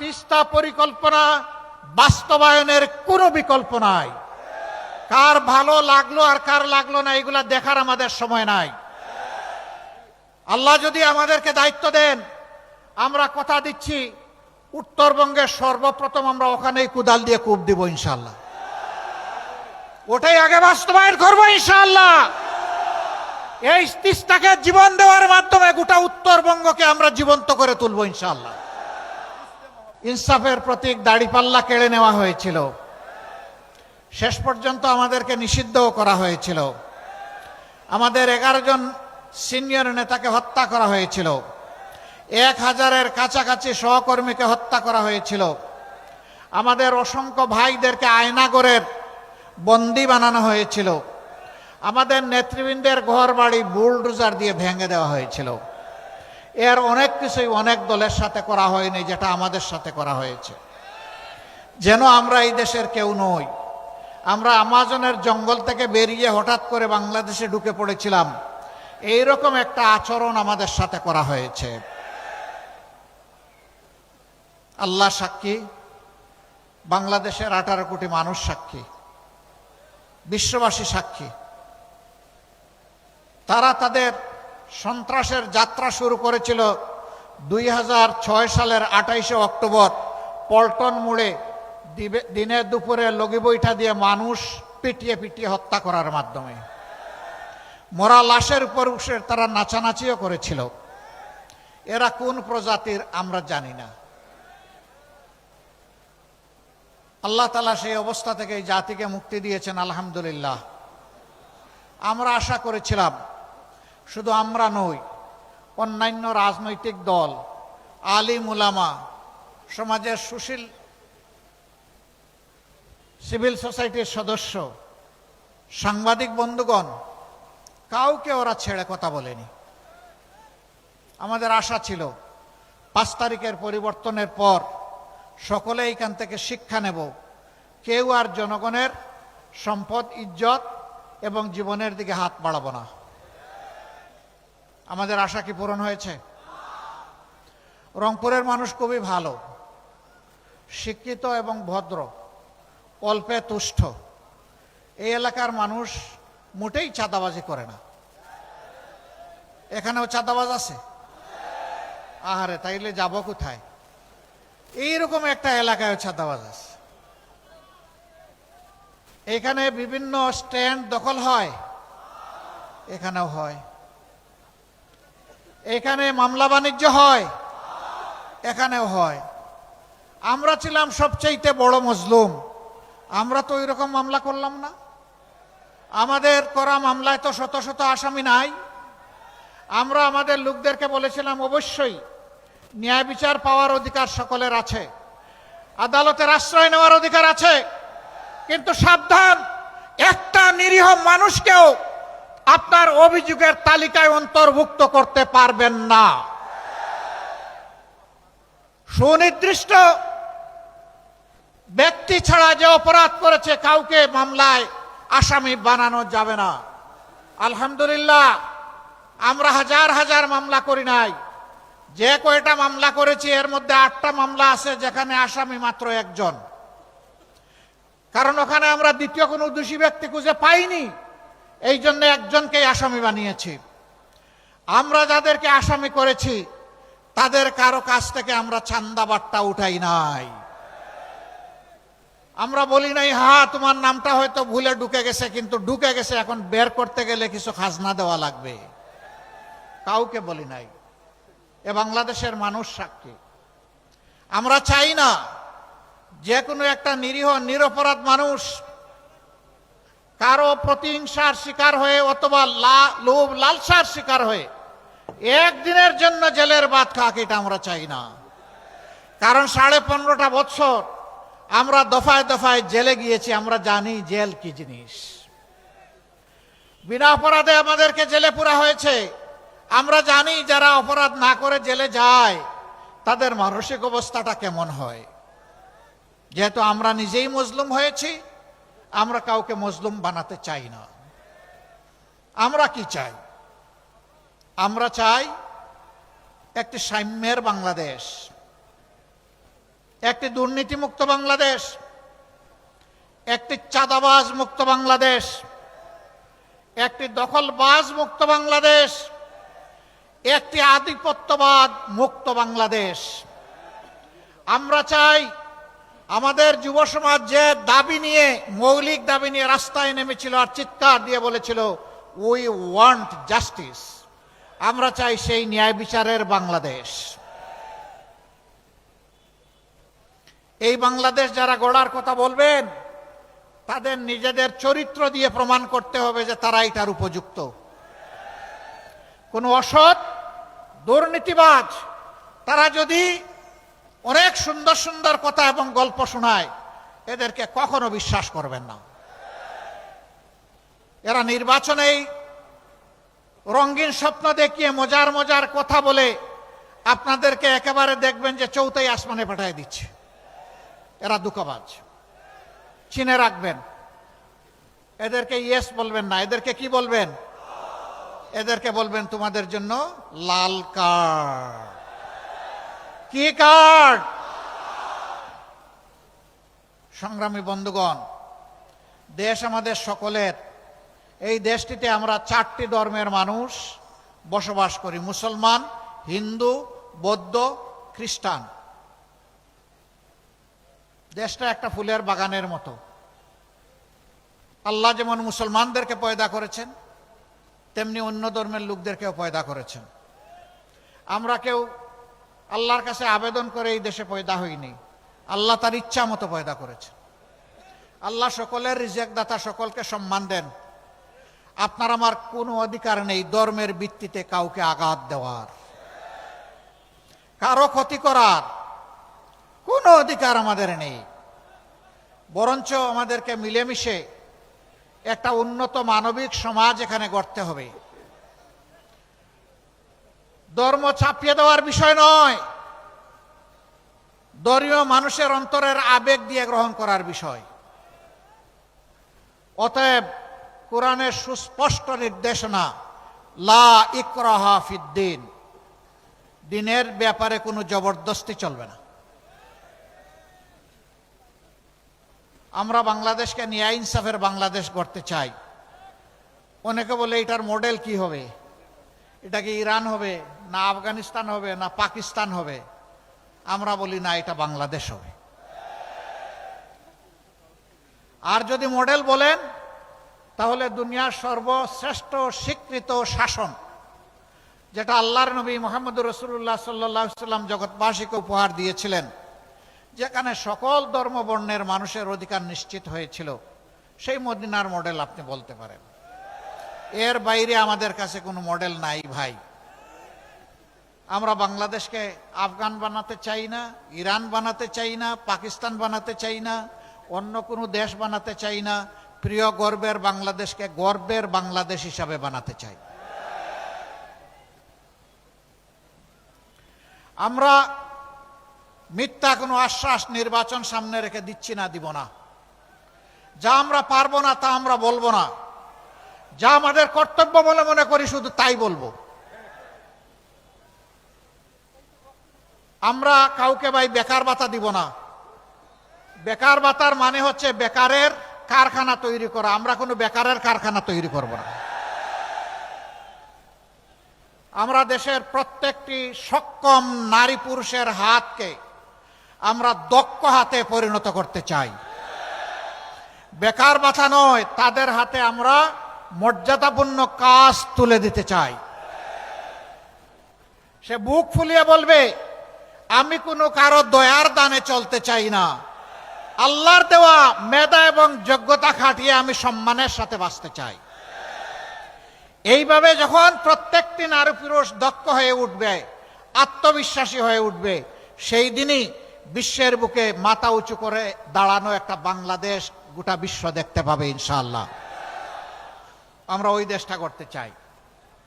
তিস্তা পরিকল্পনা বাস্তবায়নের কোনো বিকল্প নাই। কার ভালো লাগল আর কার লাগল না, এগুলা দেখার আমাদের সময় নাই। আল্লাহ যদি আমাদেরকে দায়িত্ব দেন, আমরা কথা দিচ্ছি, উত্তরবঙ্গে সর্বপ্রথম আমরা ওখানেই কুদাল দিয়ে কূপ দিব ইনশাল্লাহ ওটাই আগে বাস্তবায়ন করব ইনশাল্লাহ এই তিস্তাকে জীবন দেওয়ার মাধ্যমে গোটা উত্তরবঙ্গকে আমরা জীবন্ত করে তুলবো ইনশাল্লাহ ইনসাফের প্রতীক দাড়িপাল্লা কেড়ে নেওয়া হয়েছিল। শেষ পর্যন্ত আমাদেরকে নিষিদ্ধও করা হয়েছিল। আমাদের এগারো জন সিনিয়র নেতাকে হত্যা করা হয়েছিল। এক হাজারের কাছাকাছি সহকর্মীকে হত্যা করা হয়েছিল। আমাদের অসংখ্য ভাইদেরকে আয়নাগরের বন্দি বানানো হয়েছিল। আমাদের নেতৃবৃন্দের ঘর বাড়ি বুলডোজার দিয়ে ভেঙে দেওয়া হয়েছিল। এর অনেক কিছুই অনেক দলের সাথে করা হয়নি, যেটা আমাদের সাথে করা হয়েছে। যেন আমরা এই দেশের কেউ নই। আমরা আমাজনের জঙ্গল থেকে বেরিয়ে হঠাৎ করে বাংলাদেশে ঢুকে পড়েছিলাম। এইরকম একটা আচরণ আমাদের সাথে করা হয়েছে। আল্লাহ সাক্ষী, বাংলাদেশের আঠারো কোটি মানুষ সাক্ষী, বিশ্ববাসী সাক্ষী। তারা তাদের সন্ত্রাসের যাত্রা শুরু করেছিল দুই হাজার ছয় সালের আঠাইশে অক্টোবর পল্টন মোড়ে দিবে- দিনে দুপুরে লগি বৈঠা দিয়ে মানুষ পিটিয়ে পিটিয়ে হত্যা করার মাধ্যমে। মরা লাশের উপর উঠে তারা নাচানাচিও করেছিল। এরা কোন প্রজাতির আমরা জানি না। আল্লাহ তালা সেই অবস্থা থেকে এই জাতিকে মুক্তি দিয়েছেন, আলহামদুলিল্লাহ। আমরা আশা করেছিলাম, শুধু আমরা নই অন্যান্য রাজনৈতিক দল আলিম উলামা সমাজের সুশীল সিভিল সোসাইটির সদস্য, সাংবাদিক বন্ধুগণ, কাউকে ওরা ছেড়ে কথা বলেনি। আমাদের আশা ছিল, পাঁচ তারিখের পরিবর্তনের পর সকলে এইখান থেকে শিক্ষা নেব, কেউ আর জনগণের সম্পদ, ইজ্জত এবং জীবনের দিকে হাত বাড়াবো না। আমাদের আশা কি পূরণ হয়েছে? রংপুরের মানুষ খুবই ভালো, শিক্ষিত এবং ভদ্র অল্পে তুষ্ট। এই এলাকার মানুষ মোটেই চাঁদাবাজি করে না। এখানেও চাঁদাবাজ আছে? আহারে, তাইলে যাব কোথায়? এইরকম একটা এলাকায় ছাতাবাজ আছে। এখানে বিভিন্ন স্ট্যান্ড দখল হয়? এখানেও হয়। এখানে মামলা বাণিজ্য হয়? এখানেও হয়। আমরা ছিলাম সবচাইতে বড় মজলুম। আমরা তো রকম মামলা করলাম না। আমাদের করা মামলায় তো শত শত আসামি নাই। আমরা আমাদের লোকদেরকে বলেছিলাম, অবশ্যই ন্যায় বিচার পাওয়ার অধিকার সকলের আছে। আদালতের আশ্রয় নেওয়ার অধিকার আছে। কিন্তু সাবধান, একটা নিরীহ মানুষকেও আপনার অভিযোগের তালিকায় অন্তর্ভুক্ত করতে পারবেন না। সুনির্দিষ্ট ব্যক্তি ছাড়া যে অপরাধ করেছে কাউকে মামলায় আসামি বানানো যাবে না। আলহামদুলিল্লাহ, আমরা হাজার হাজার মামলা করি নাই। যে কয়টা মামলা করেছি, এর মধ্যে আটটা মামলা আছে যেখানে আসামি মাত্র একজন। কারণ ওখানে আমরা দ্বিতীয় কোনো দোষী ব্যক্তি খুঁজে পাইনি। এই জন্য একজনকেই আসামি বানিয়েছি। আমরা যাদেরকে আসামি করেছি, তাদের কারও কাছ থেকে আমরা চান্দা বাট্টা উঠাই নাই। আমরা বলি নাই হা, তোমার নামটা হয়তো ভুলে ঢুকে গেছে, কিন্তু ঢুকে গেছে, এখন বের করতে গেলে কিছু খাজনা দেওয়া লাগবে। কাউকে বলি নাই। এ বাংলাদেশের মানুষ সাক্ষী। আমরা চাই না যে কোনো একটা নিরীহ, নিরপরাধ মানুষ কারও প্রতিহিংসার শিকার হয়ে অথবা লোভ লালসার শিকার হয়ে একদিনের জন্য জেলের বাদ খাক এটা আমরা চাই না। কারণ সাড়ে পনেরোটা বছর আমরা দফায় দফায় জেলে গিয়েছি, আমরা জানি জেল কি জিনিস। বিনা অপরাধে আমাদেরকে জেলে পুরা হয়েছে। আমরা জানি যারা অপরাধ না করে জেলে যায়, তাদের মানসিক অবস্থাটা কেমন হয়। যেহেতু আমরা নিজেই মজলুম হয়েছি আমরা কাউকে মজলুম বানাতে চাই না। আমরা কি চাই? আমরা চাই একটি সাম্যের বাংলাদেশ, একটি দুর্নীতিমুক্ত বাংলাদেশ, একটি চাঁদাবাজ মুক্ত বাংলাদেশ, একটি দখলবাজ মুক্ত বাংলাদেশ, একটি আধিপত্যবাদ মুক্ত বাংলাদেশ। আমরা চাই আমাদের যুব সমাজ যে দাবি নিয়ে, মৌলিক দাবি নিয়ে রাস্তায় নেমেছিল আর চিৎকার দিয়ে বলেছিল উই ওয়ান্ট জাস্টিস আমরা চাই সেই ন্যায় বিচারের বাংলাদেশ। এই বাংলাদেশ যারা গড়ার কথা বলবেন, তাদের নিজেদের চরিত্র দিয়ে প্রমাণ করতে হবে যে তারা এটার উপযুক্ত। কোনো অসৎ, দুর্নীতিবাজ, তারা যদি অনেক সুন্দর সুন্দর কথা এবং গল্প শোনায়। এদেরকে কখনো বিশ্বাস করবেন না। এরা নির্বাচনেই রঙিন স্বপ্ন দেখিয়ে মজার মজার কথা বলে আপনাদেরকে একেবারে দেখবেন যে চৌতাই আসমানে পাঠিয়ে দিচ্ছে। এরা দুঃখবাজ। চিনে রাখবেন। এদেরকে ইয়েস বলবেন না। এদেরকে কি বলবেন? এদেরকে বলবেন, তোমাদের জন্য লাল কার্ড। কি কার্ড? সংগ্রামী বন্ধুগণ, দেশ আমাদের সকলের। এই দেশটিতে আমরা চারটি ধর্মের মানুষ বসবাস করি, মুসলমান, হিন্দু, বৌদ্ধ, খ্রিস্টান। দেশটা একটা ফুলের বাগানের মতো। আল্লাহ যেমন মুসলমানদেরকে পয়দা করেছেন, তেমনি অন্য ধর্মের লোকদেরকেও পয়দা করেছেন। আমরা কেউ আল্লাহর কাছে আবেদন করে এই দেশে পয়দা হইনি আল্লাহ তার ইচ্ছা মতো পয়দা করেছেন আল্লাহ সকলের রিজেক দাতা সকলকে সম্মান দেন। আপনার আমার কোনো অধিকার নেই ধর্মের ভিত্তিতে কাউকে আঘাত দেওয়ার। কারও ক্ষতি করার কোনো অধিকার আমাদের নেই। বরঞ্চ আমাদেরকে মিলেমিশে একটা উন্নত মানবিক সমাজ এখানে গড়তে হবে। ধর্ম চাপিয়ে দেওয়ার বিষয় নয়। ধর্মীয় মানুষের অন্তরের আবেগ দিয়ে গ্রহণ করার বিষয়। অতএব কোরআনের সুস্পষ্ট নির্দেশনা, লা ইকরাহা ফিদ্দিন দিনের ব্যাপারে কোনো জবরদস্তি চলবে না। আমরা বাংলাদেশকে নিয়ে ইনসাফের বাংলাদেশ গড়তে চাই। অনেকে বলে এটার মডেল কি হবে? এটা কি ইরান হবে, না আফগানিস্তান হবে, না পাকিস্তান হবে? আমরা বলি, না, এটা বাংলাদেশ হবে। আর যদি মডেল বলেন, তাহলে দুনিয়ার সর্বশ্রেষ্ঠ স্বীকৃত শাসন, যেটা আল্লাহর নবী মোহাম্মদ রসুল্লাহ সাল্লাহ সাল্লাম জগৎবাসীকে উপহার দিয়েছিলেন, যেখানে সকল ধর্মবর্ণের মানুষের অধিকার নিশ্চিত হয়েছিল। সেই মদিনার মডেল আপনি বলতে পারেন। এর বাইরে আমাদের কাছে কোনো মডেল নাই ভাই। আমরা বাংলাদেশকে আফগান বানাতে চাই না, ইরান বানাতে চাই না, পাকিস্তান বানাতে চাই না, অন্য কোনো দেশ বানাতে চাই না, প্রিয় গর্বের বাংলাদেশকে গর্বের বাংলাদেশ হিসাবে বানাতে চাই। আমরা মিথ্যা কোনো আশ্বাস নির্বাচন সামনে রেখে দিচ্ছি না, দিব না। যা আমরা পারব না, তা আমরা বলব না। যা আমাদের কর্তব্য বলে মনে করি, শুধু তাই বলব। আমরা কাউকে ভাই বেকার ভাতা দিব না। বেকার ভাতার মানে হচ্ছে বেকারের কারখানা তৈরি করা। আমরা কোনো বেকারের কারখানা তৈরি করব না। আমরা দেশের প্রত্যেকটি সক্ষম নারী পুরুষের হাতকে আমরা দক্ষ হাতে পরিণত করতে চাই। বেকার বাথা নয়, তাদের হাতে আমরা মর্যাদাপূর্ণ কাজ তুলে দিতে চাই সে বুক ফুলিয়ে বলবে, আমি কোনো কারও দয়ার দানে চলতে চাই না। আল্লাহর দেওয়া মেধা এবং যোগ্যতা খাটিয়ে আমি সম্মানের সাথে বাঁচতে চাই। এইভাবে যখন প্রত্যেকটি নারী পুরুষ দক্ষ হয়ে উঠবে, আত্মবিশ্বাসী হয়ে উঠবে, সেই দিনই বিশ্বের বুকে মাথা উঁচু করে দাঁড়ানো একটা বাংলাদেশ গোটা বিশ্ব দেখতে পাবে ইনশাআল্লাহ। আমরা ওই দেশটা করতে চাই।